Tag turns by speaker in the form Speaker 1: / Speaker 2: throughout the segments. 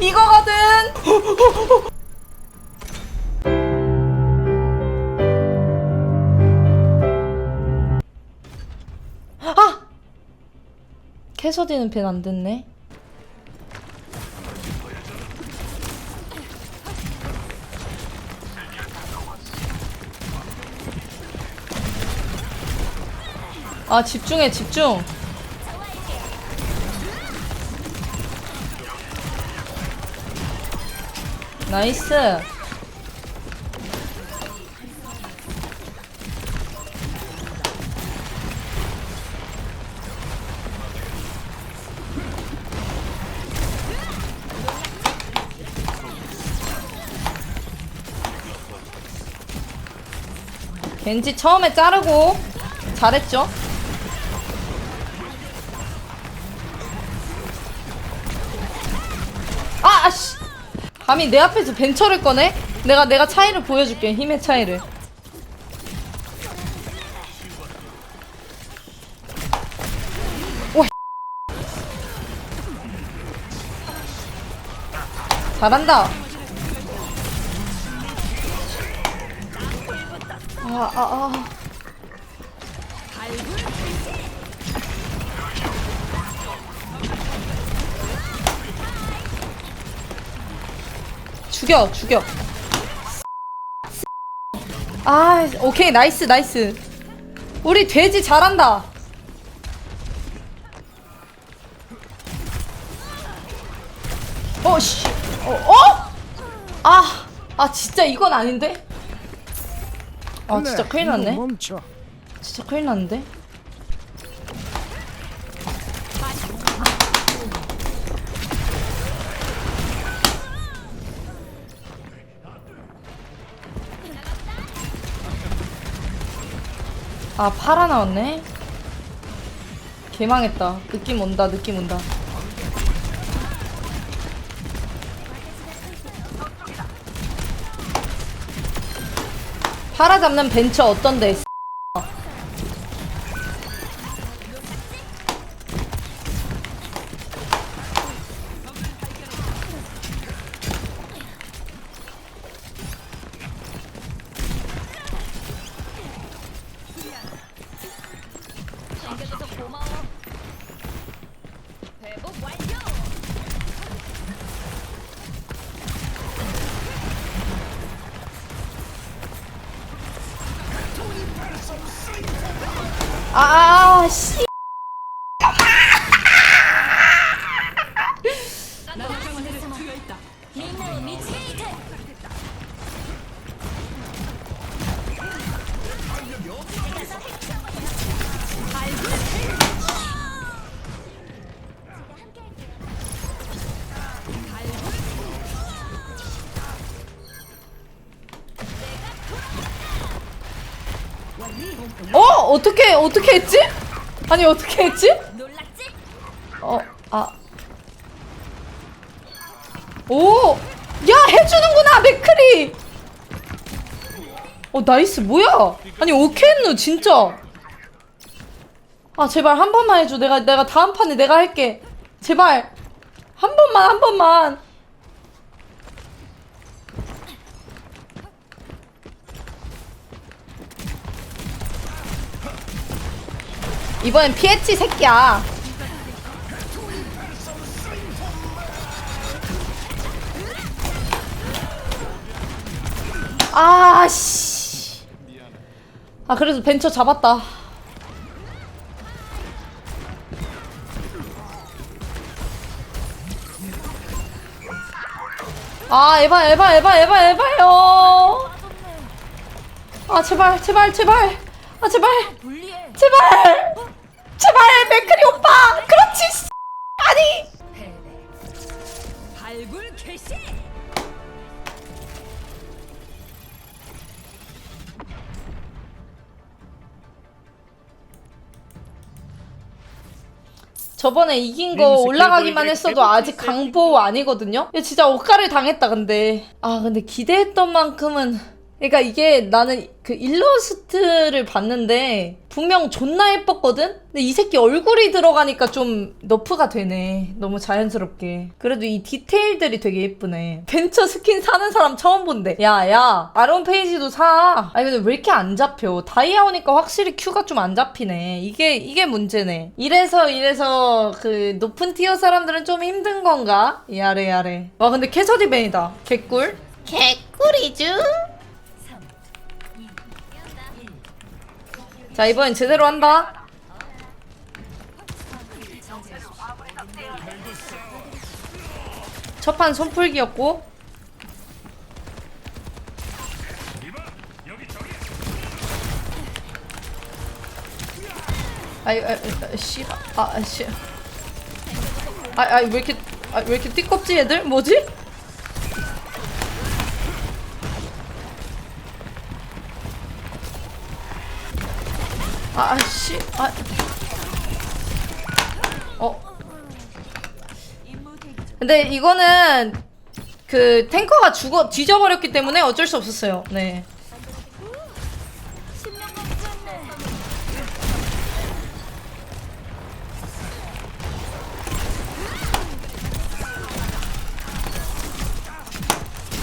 Speaker 1: 이거거든. 아! 캐서디는 벤 안 됐네. 아 집중해 집중. 나이스. 겐지 처음에 자르고 잘했죠? 감히 내 앞에서 벤처를 꺼내? 내가 내가 차이를 보여줄게. 힘의 차이를. 와. 잘한다. 아, 아, 아. 죽여, 죽여. 아, 오케이, 나이스, 나이스. 우리 돼지 잘한다. 어, 씨. 어, 어? 아, 아, 진짜 이건 아닌데? 아, 진짜 큰일 났네.
Speaker 2: 멈춰.
Speaker 1: 진짜 큰일 났는데? 아 파라 나왔네? 개망했다. 느낌 온다 느낌 온다. 파라 잡는 벤처 어떤데 어떻게 했지? 아니 어떻게 했지? 어, 아. 오! 야, 해주는구나, 맥크리! 어, 나이스, 뭐야? 아니, 오케이 했노, 진짜. 아, 제발 한 번만 해줘. 내가, 내가 다음 판에 내가 할게. 제발. 한 번만, 한 번만. 이번엔 피했지, 새끼야. 아, 씨. 아, 그래도 벤처 잡았다. 아, 에바, 에바, 에바, 에바, 에바요. 아, 제발, 제발, 제발. 아, 제발. 제발. 제발, 맥크리 오빠. 그렇지. 씨. 아니.
Speaker 3: 발굴 개시!
Speaker 1: 저번에 이긴 거
Speaker 2: 림스
Speaker 1: 올라가기만
Speaker 2: 케이블
Speaker 1: 했어도
Speaker 2: 케이블
Speaker 1: 아직 강보 아니거든요? 야, 진짜 억가를 당했다, 근데. 아, 근데 기대했던 만큼은. 그러니까 이게 나는 그 일러스트를 봤는데 분명 존나 예뻤거든? 근데 이 새끼 얼굴이 들어가니까 좀 너프가 되네. 너무 자연스럽게. 그래도 이 디테일들이 되게 예쁘네. 벤처 스킨 사는 사람 처음 본대. 야, 야. 아론 페이지도 사. 아니, 근데 왜 이렇게 안 잡혀? 다이아 오니까 확실히 큐가 좀 안 잡히네. 이게, 이게 문제네. 이래서, 이래서, 그, 높은 티어 사람들은 좀 힘든 건가? 이 아래. 와, 근데 캐서디 벤이다. 개꿀. 개꿀이죠? 자, 이번엔 제대로 한다. 첫판 손풀기였고. 아이, 아, 아, 씨, 아, 아, 씨. 아, 아, 왜 이렇게, 아, 왜 이렇게 띠껍지, 얘들? 뭐지? 아, 아, 씨, 아. 어. 근데 이거는 그 탱커가 죽어 뒤져버렸기 때문에 어쩔 수 없었어요. 네.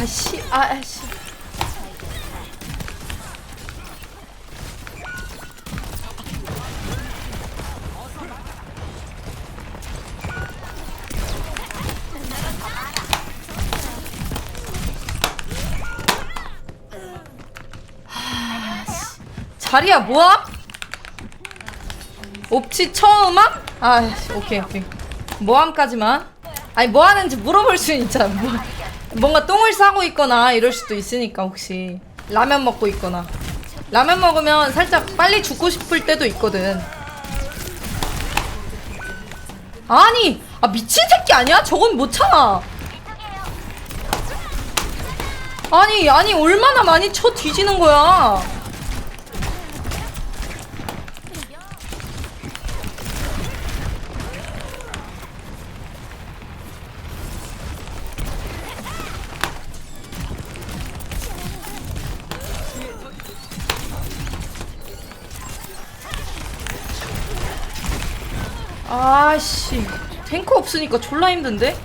Speaker 1: 아씨, 아씨. 자리야 뭐야? 옵치 처음함? 아 오케이 오케이. 모함까지만. 아니 뭐 하는지 물어볼 수 있잖아. 뭐, 뭔가 똥을 싸고 있거나 이럴 수도 있으니까 혹시. 라면 먹고 있거나. 라면 먹으면 살짝 빨리 죽고 싶을 때도 있거든. 아니 아 미친 새끼 아니야? 저건 못 참아. 아니 아니 얼마나 많이 쳐 뒤지는 거야 아씨 탱크 없으니까 졸라 힘든데?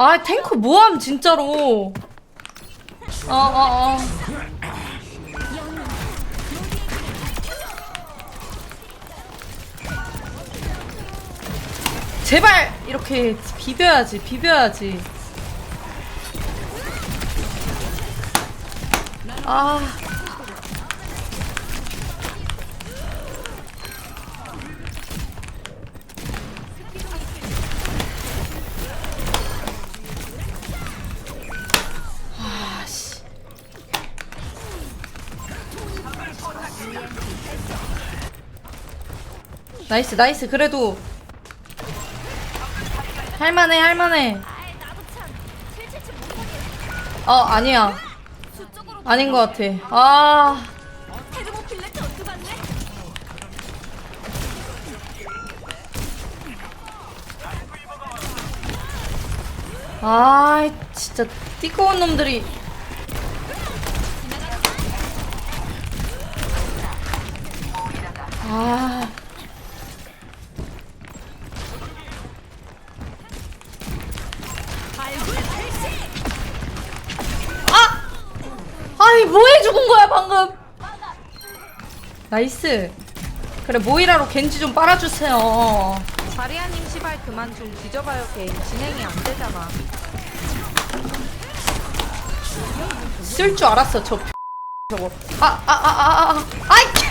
Speaker 1: 아 탱크 뭐함 진짜로. 어어어 제발! 이렇게 비벼야지 비벼야지. 아. 아씨. 나이스 나이스. 그래도 할만해 할만해 어 아니야 아닌 것 같아 아 아, 진짜 띠꺼운 놈들이. 아. 뭐해 죽은 거야, 방금? 나이스. 그래, 모이라로 겐지 좀 빨아주세요.
Speaker 2: 자리아님 시발 그만 좀 뒤져봐요 게임 진행이 안 되잖아
Speaker 1: 쓸 줄 알았어, 저 저거. 아, 아, 아, 아, 아, 아이, 캔!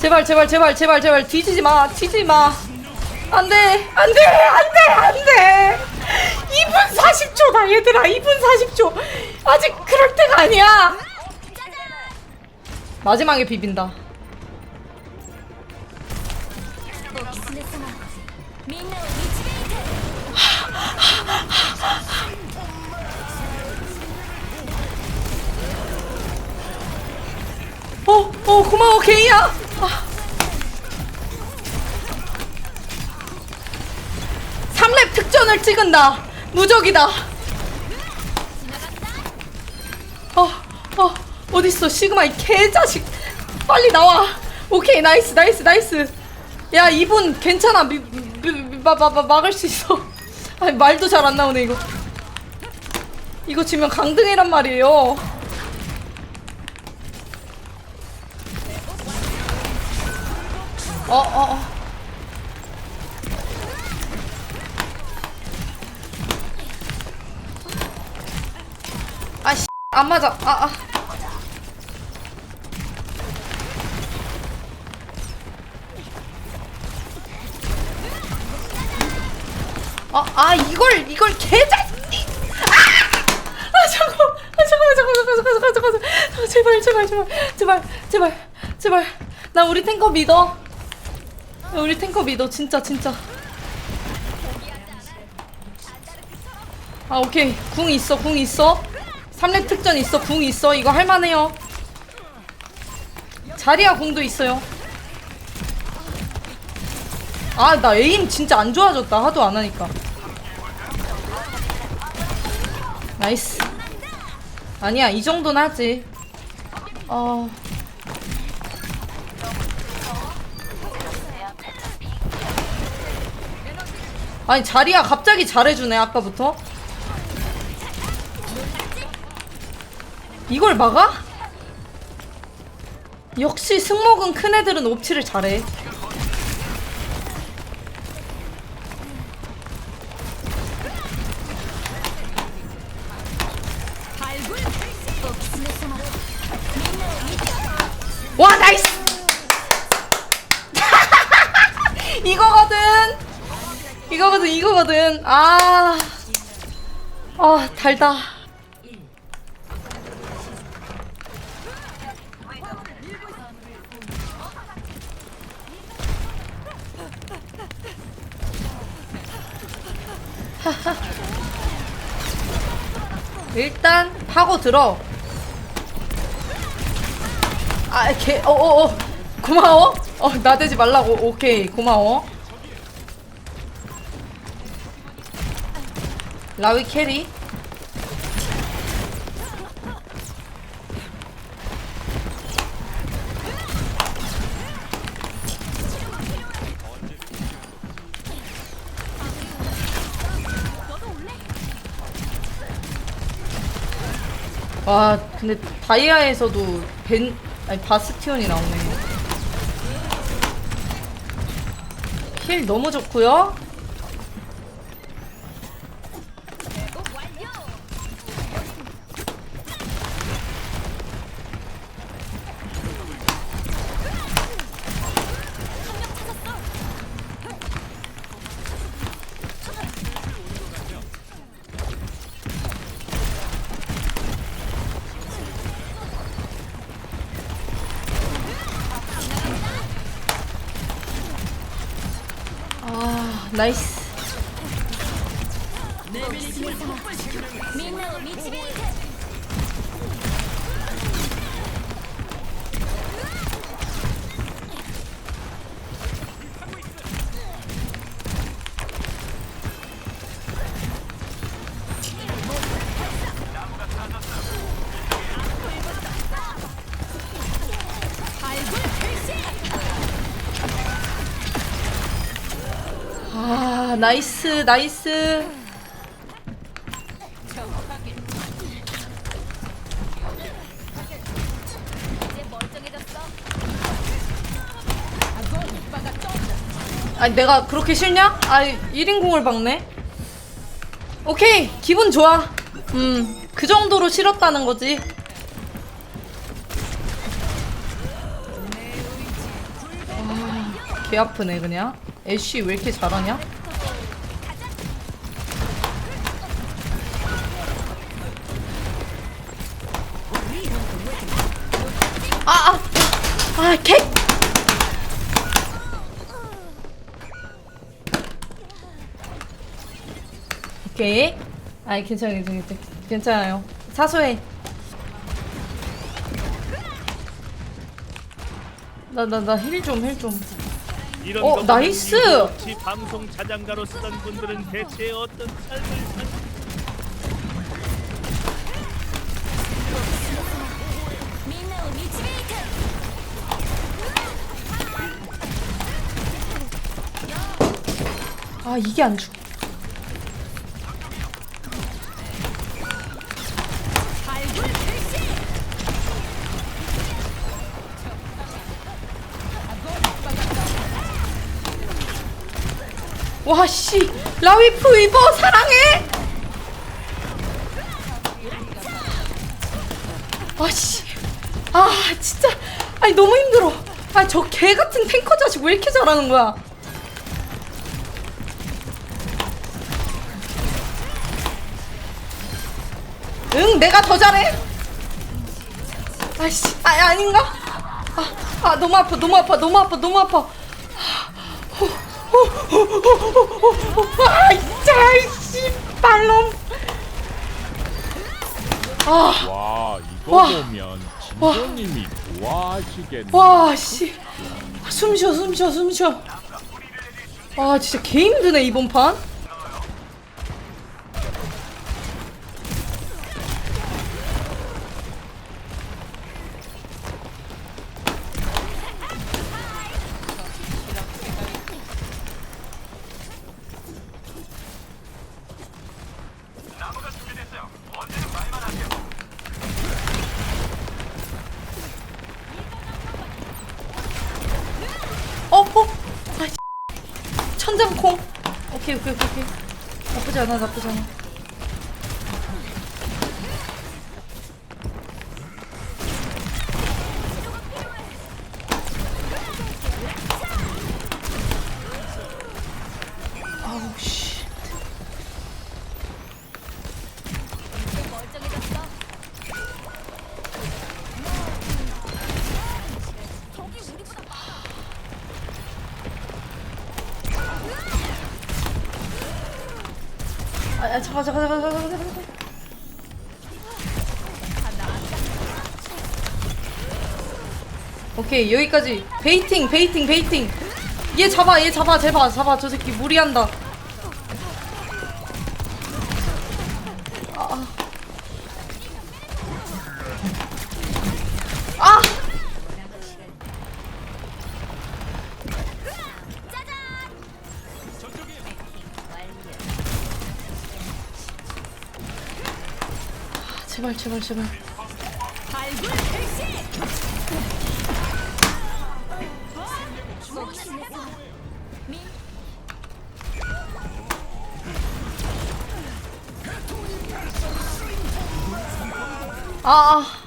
Speaker 1: 제발, 제발, 제발, 제발, 제발, 뒤지지 마, 뒤지지 마. 안 돼, 안 돼, 안 돼, 안 돼. 2분 40초다, 얘들아, 2분 40초. 아직 그럴 때가 아니야. 마지막에 비빈다. 어, 어, 고마워, 게이야. 아. 3렙 특전을 찍은다. 무적이다. 어, 어, 어딨어, 시그마, 이 개자식. 빨리 나와. 오케이, 나이스, 나이스, 나이스. 야, 이분 괜찮아. 미, 미, 미, 마, 마, 마, 막을 수 있어. 아니, 말도 잘 안 나오네, 이거. 이거 지면 강등이란 말이에요. 어, 어, 어. 안 맞아. 아, 아. 아, 아, 이걸, 이걸 개자식이! 아! 아, 아. 제발, 제발, 제발, 제발, 제발, 제발. 나 우리 탱커 믿어. 나 우리 탱커 믿어, 진짜, 진짜. 아, 오케이. 궁 있어, 궁 있어. 3렙 특전 있어, 궁 있어. 이거 할만해요. 자리야 궁도 있어요. 아, 나 에임 진짜 안 좋아졌다. 하도 안 하니까. 나이스. 아니야, 이 정도는 하지. 어. 아니, 자리야 갑자기 잘해주네, 아까부터. 이걸 막아? 역시 승모근 큰 애들은 옵치를 잘해. 와 나이스! 이거거든. 이거거든 이거거든. 아, 아 달다. 일단 파고 들어. 아, 개, 어, 어, 어, 고마워. 어, 나대지 말라고. 오케이, 고마워. 라위 캐리. 와, 근데 다이아에서도 벤, 아니 바스티온이 나오네. 힐 너무 좋고요. 나이스. 아, 나이스, 나이스. 아니, 내가 그렇게 싫냐? 아, 1인 공을 박네? 오케이, 기분 좋아. 음, 그 정도로 싫었다는 거지. 아, 개 아프네, 그냥. 애쉬 왜 이렇게 잘하냐? 아, 아, 아, 개! 오케이. 괜찮아 괜찮아 괜찮아. 괜찮아요. 사소해. 나 나 나 힐 좀 힐 좀.
Speaker 3: 이런
Speaker 1: 어, 나이스!
Speaker 3: 없이 방송 자장가로 쓰던 분들은 대체 어떤 삶을
Speaker 1: 산아 이게 안 죽. 와씨 라위프 이버 사랑해. 아씨 아 진짜 아니 너무 힘들어. 아 저 개 같은 탱커 자식 왜 이렇게 잘하는 거야? 응, 내가 더 잘해. 아씨, 아 아닌가? 아, 아 너무 아파, 너무 아파, 너무 아파, 너무 아파. 아, 진짜, 씨, 발놈. 아,
Speaker 4: 와 이거
Speaker 1: 와.
Speaker 4: 보면 진조님이 좋아하시겠네.
Speaker 1: 와, 씨, 숨 쉬어, 숨 쉬어, 숨 쉬어. 아, 진짜 개 힘드네 이번 판. 나쁘지 않아. 아, 아 잠깐 잠깐 잠깐 잠깐 잠깐. 잠깐. 오케이 여기까지 베이팅 베이팅 베이팅 얘 잡아 얘 잡아 제발 잡아 저 새끼 무리한다 제발 제발 제발 아. 아.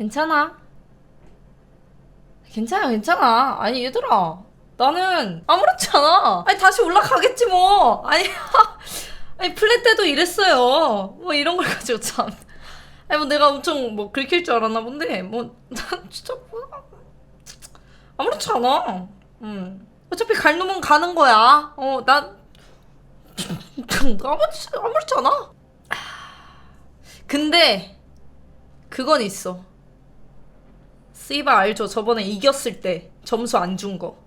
Speaker 1: 괜찮아. 괜찮아, 괜찮아. 아니, 얘들아. 나는 아무렇지 않아. 아니, 다시 올라가겠지, 뭐. 아니, 아니, 플랫 때도 이랬어요. 뭐, 이런 걸 가지고 참. 아니, 뭐, 내가 엄청 뭐, 긁힐 줄 알았나 본데, 뭐, 난 진짜, 뭐, 아무렇지 않아. 음. 어차피 갈 놈은 가는 거야. 어, 난, 아무렇지, 아무렇지 않아. 근데, 그건 있어. 씨바 알죠? 저번에 이겼을 때 점수 안 준 거.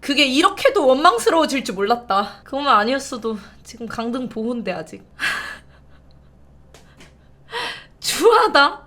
Speaker 1: 그게 이렇게도 원망스러워질 줄 몰랐다. 그거만 아니었어도 지금 강등 보호인데 아직. 주하다.